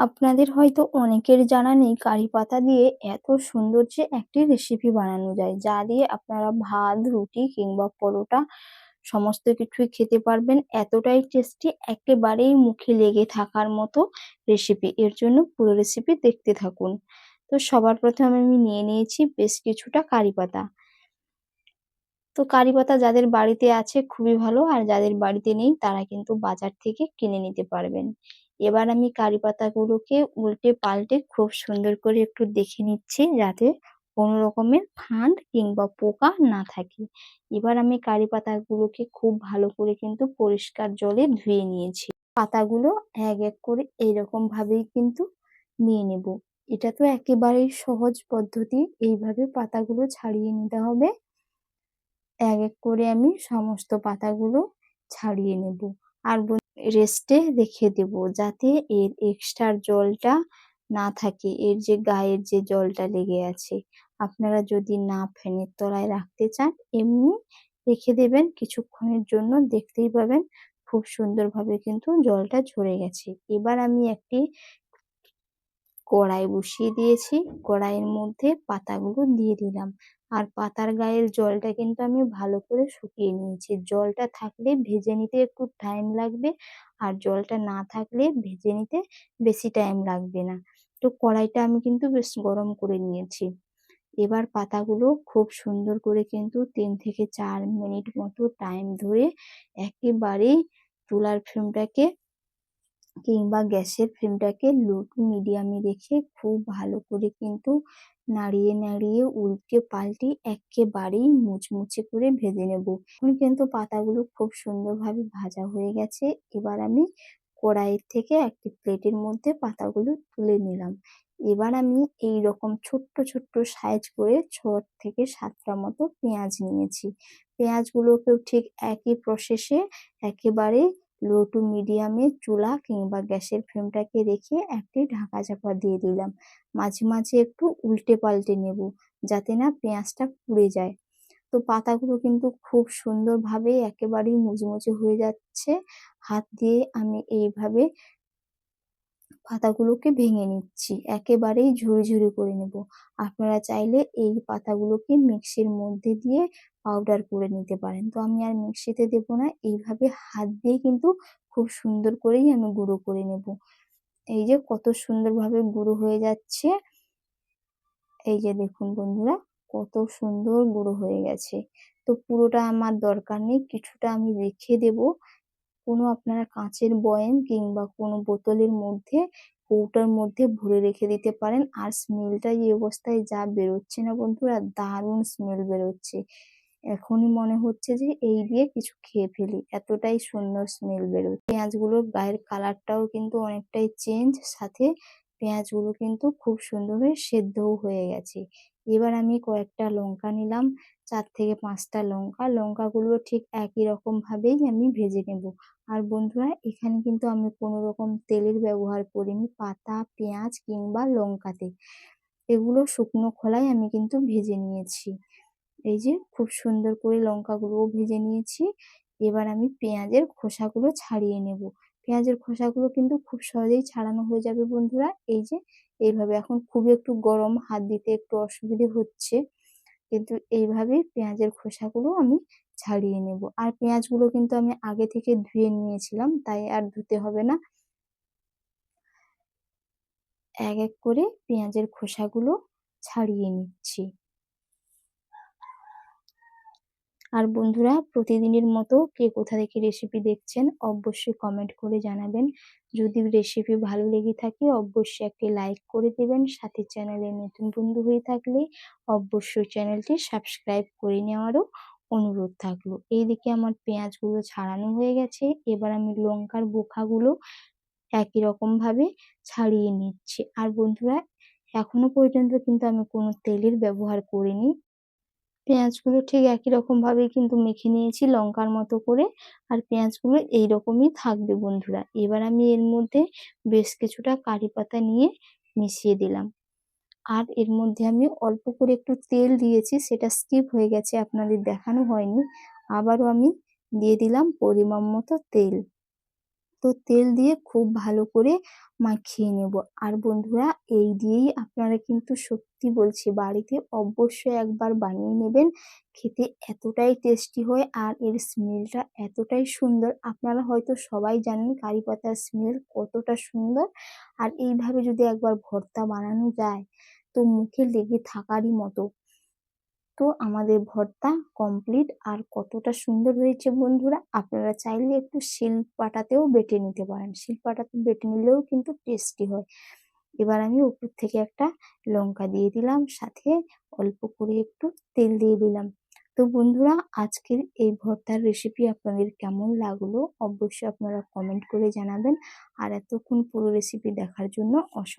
আপনাদের হয়তো অনেকের জানা নেই কারি পাতা দিয়ে এত সুন্দর যে একটি রেসিপি বানানো যায়, যা দিয়ে আপনারা ভাত, রুটি কিংবা পরোটা সমস্ত কিছুই খেতে পারবেন। এতটাই টেস্টি একেবারেই মুখে লেগে থাকার মতো রেসিপি এর জন্য পুরো রেসিপি দেখতে থাকুন। তো সবার প্রথমে আমি নিয়ে নিয়েছি বেশ কিছুটা কারি পাতা। তো কারি পাতা যাদের বাড়িতে আছে খুবই ভালো, আর যাদের বাড়িতে নেই তারা কিন্তু বাজার থেকে কিনে নিতে পারবেন। এবার আমি কারি পাতাগুলোকে উল্টে পাল্টে খুব সুন্দর করে একটু দেখে নিচ্ছি যাতে কোনো রকমের ফান্ড কিংবা পোকা না থাকে। এবার আমি কারি পাতাগুলোকে খুব ভালো করে কিন্তু পরিষ্কার জলে ধুয়ে নিয়েছি। পাতাগুলো এক এক করে ভাবেই কিন্তু নিয়ে নেব। এটা তো একেবারেই সহজ পদ্ধতি। এইভাবে পাতাগুলো ছাড়িয়ে নিতে হবে। এক এক করে আমি সমস্ত পাতাগুলো ছাড়িয়ে নেব। আর রেস্টে রেখে দেব যাতে এর এক্সট্রা জলটা না থাকে, এর যে গায়ের যে জলটা লেগে আছে। আপনারা যদি না ফ্যানের তলায় রাখতে চান, এমনি রেখে দেবেন। কিছুক্ষণের জন্য দেখতেই পাবেন খুব সুন্দরভাবে কিন্তু জলটা ঝরে গেছে। এবার আমি একটি কড়াই বসিয়ে দিয়েছি। কড়াইয়ের মধ্যে পাতাগুলো দিয়ে দিলাম। আর পাতার গায়ের জলটা কিন্তু আমি ভালো করে শুকিয়ে নিয়েছি। জলটা থাকলে ভেজে নিতে একটু টাইম লাগবে আর জলটা না থাকলে ভেজে নিতে বেশি টাইম লাগবে না। তো কড়াইটা আমি কিন্তু বেশ গরম করে নিয়েছি। এবার পাতাগুলো খুব সুন্দর করে কিন্তু তিন থেকে চার মিনিট মতো টাইম ধরে একেবারেই চুলার ফ্লেমটাকে কিংবা গ্যাসের ফ্লেমটাকে লো টু মিডিয়ামে রেখে খুব ভালো করে কিন্তু নাড়িয়ে নাড়িয়ে উল্টে পাল্টে একেবারেই মুচমুচে করে ভেজে নেব। আমি কিন্তু পাতাগুলো খুব সুন্দরভাবে ভাজা হয়ে গেছে। এবার আমি কড়াইয়ের থেকে একটি প্লেটের মধ্যে পাতাগুলো তুলে নিলাম। এবার আমি এই রকম ছোট্ট ছোট্ট সাইজ করে ছ থেকে সাতটা মতো পেঁয়াজ নিয়েছি। পেঁয়াজগুলোকেও ঠিক একই প্রসেসে একেবারে লো টু মিডিয়ামে চুলা কিংবা গ্যাসের ফ্লেমটাকে রেখে একটি ঢাকা চাপা দিয়ে দিলাম। মাঝে মাঝে একটু উল্টে পাল্টে নেব যাতে না পেঁয়াজটা পুড়ে যায়। তো পাতাগুলো কিন্তু খুব সুন্দরভাবে একেবারেই মুচমুচে হয়ে যাচ্ছে। হাত দিয়ে আমি এইভাবে পাতাগুলোকে ভেঙে নিচ্ছি। একেবারেই ঝুড়ি ঝুড়ি করে নেব। আপনারা চাইলে এই পাতাগুলোকে মিক্সির মধ্যে দিয়ে পাউডার করে নিতে পারেন। তো আমি আর মিক্সিতে দেব না, এইভাবে হাত দিয়ে কিন্তু খুব সুন্দর করেই আমি গুঁড়ো করে নেব। এই যে কত সুন্দরভাবে গুঁড়ো হয়ে যাচ্ছে, এই যে দেখুন বন্ধুরা, কত সুন্দর গুঁড়ো হয়ে গেছে। তো পুরোটা আমার দরকার নেই, কিছুটা আমি রেখে দেব। কোনো আপনারা কাঁচের বয়েম কিংবা কোনো বোতলের মধ্যে, কৌটার মধ্যে ভরে রেখে দিতে পারেন। আর স্মেলটা এই অবস্থায় যা বেরোচ্ছে না বন্ধুরা, দারুণ স্মেল বেরোচ্ছে। এখনই মনে হচ্ছে যে এই দিয়ে কিছু খেয়ে ফেলি। এতটাই সুন্দর স্মেল বেরোচ্ছে পেঁয়াজগুলোর গায়ের কালারটাও কিন্তু অনেকটাই চেঞ্জ সাথে পেঁয়াজগুলো কিন্তু খুব সুন্দরভাবে সেদ্ধও হয়ে গেছে। এবার আমি কয়েকটা লঙ্কা নিলাম, চার থেকে পাঁচটা লঙ্কা। লঙ্কাগুলো ঠিক একই রকম ভাবেই আমি ভেজে নেব। আর বন্ধুরা, এখানে কিন্তু আমি কোনো রকম তেলের ব্যবহার করিনি, পাতা, পেঁয়াজ কিংবা লঙ্কাতে। এগুলো শুকনো খোলায় আমি কিন্তু ভেজে নিয়েছি। এই যে খুব সুন্দর করে লঙ্কাগুলোও ভেজে নিয়েছি। এবার আমি পেঁয়াজের খোসাগুলো ছাড়িয়ে নেব। পেঁয়াজের খোসাগুলো কিন্তু খুব সহজেই ছাড়ানো হয়ে যাবে বন্ধুরা। এই যে এইভাবে এখন খুবই একটু গরম, হাত দিতে একটু অসুবিধে হচ্ছে। কিন্তু এইভাবে পেঁয়াজের খোসাগুলো আমি ছাড়িয়ে নেব। আর পেঁয়াজগুলো কিন্তু আমি আগে থেকে ধুয়ে নিয়েছিলাম, তাই আর ধুতে হবে না। এক এক করে পেঁয়াজের খোসাগুলো ছাড়িয়ে নিচ্ছি। আর বন্ধুরা, প্রতিদিনের মতো কে কোথা থেকে রেসিপি দেখছেন অবশ্যই কমেন্ট করে জানাবেন। যদি রেসিপি ভালো লেগে থাকে, অবশ্যই একটি লাইক করে দেবেন। সাথে চ্যানেলে নতুন বন্ধু হয়ে থাকলে অবশ্যই চ্যানেলটি সাবস্ক্রাইব করে নেওয়ারও অনুরোধ থাকল। এইদিকে আমার পেঁয়াজগুলো ছাড়ানো হয়ে গেছে। এবার আমি লঙ্কার বোখাগুলো একই রকমভাবে ছাড়িয়ে নিচ্ছি। আর বন্ধুরা, এখনও পর্যন্ত কিন্তু আমি কোনো তেলের ব্যবহার করিনি। পেঁয়াজগুলো ঠিক একই রকমভাবেই কিন্তু মেখে নিয়েছি লঙ্কার মতো করে। আর পেঁয়াজগুলো এইরকমই থাকবে বন্ধুরা। এবার আমি এর মধ্যে বেশ কিছুটা কারি পাতা নিয়ে মিশিয়ে দিলাম। আর এর মধ্যে আমি অল্প করে একটু তেল দিয়েছি, সেটা স্কিপ হয়ে গেছে, আপনাদের দেখানো হয়নি। আবারও আমি দিয়ে দিলাম পরিমাণ মতো তেল। তো তেল দিয়ে খুব ভালো করে মাখিয়ে নেব। আর বন্ধুরা, এই দিয়েই আপনারা কিন্তু সত্যি বলছি বাড়িতে অবশ্যই একবার বানিয়ে নেবেন। খেতে এতটাই টেস্টি হয় আর এর স্মেলটা এতটাই সুন্দর। আপনারা হয়তো সবাই জানেন কারি পাতার স্মেল কতটা সুন্দর। আর এইভাবে যদি একবার ভর্তা বানানো যায়, তো মুখে লেগে থাকারই মতো। তো আমাদের ভর্তা কমপ্লিট আর কতটা সুন্দর হয়েছে বন্ধুরা। আপনারা চাইলে একটু শিলপাটাতেও বেটে নিতে পারেন। শিলপাটাতে বেটে নিলেও কিন্তু টেস্টি হয়। এবার আমি উপর থেকে একটা লঙ্কা দিয়ে দিলাম, সাথে অল্প করে একটু তেল দিয়ে দিলাম। তো বন্ধুরা, আজকের এই ভর্তার রেসিপি আপনাদের কেমন লাগল অবশ্যই আপনারা কমেন্ট করে জানাবেন। আর এতক্ষণ পুরো রেসিপি দেখার জন্য অসংখ্য